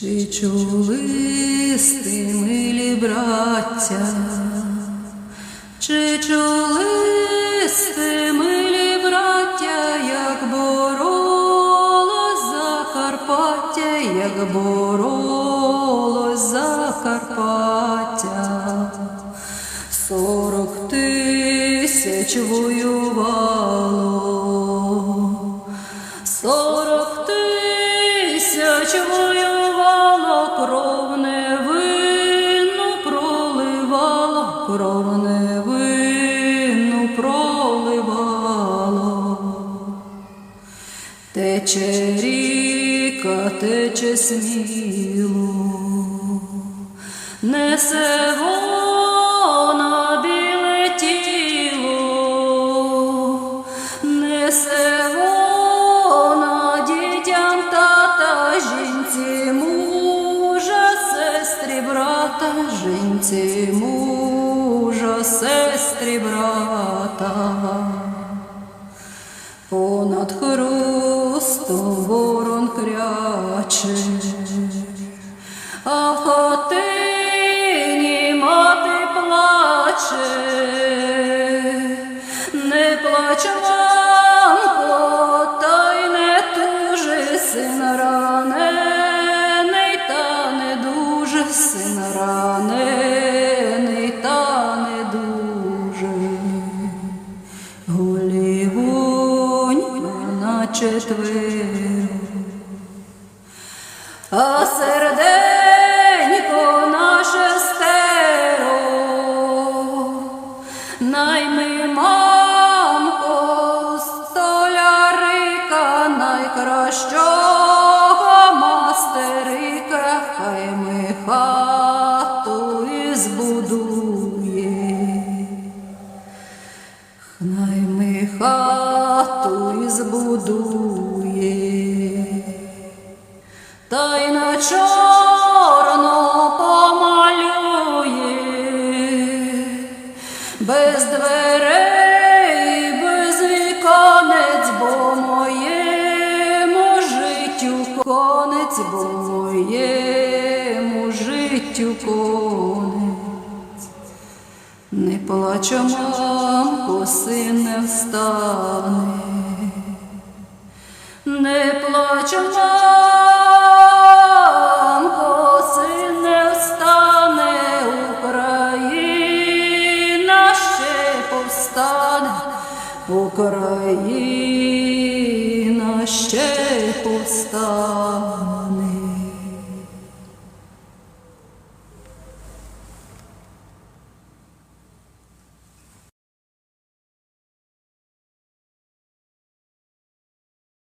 Чи чули сти, милі браття? Чи чули сти, милі браття, як боролось Закарпаття, як боролось Закарпаття? Сорок тисяч воювало, сорок тисяч воювало, кров невинну проливало, кров невинну проливало. Тече ріка, тече сміло, несе вона жінці мужа, сестрі брата. Понад хрустом ворон кряче, а в хатині мати плаче, не плач, на четверо, а серденько наше стеро, найми мамко, столярика найкращого мастерика, хай ми хату і збудує. Найми хату і збудує, та й на чорно помалює, без дверей, без віконець, бо моєму життю конець, бо моєму життю конець. Не плач, мамко, син не встане, не плач, мамко, син не встане, Україна ще повстане, Україна ще повстане.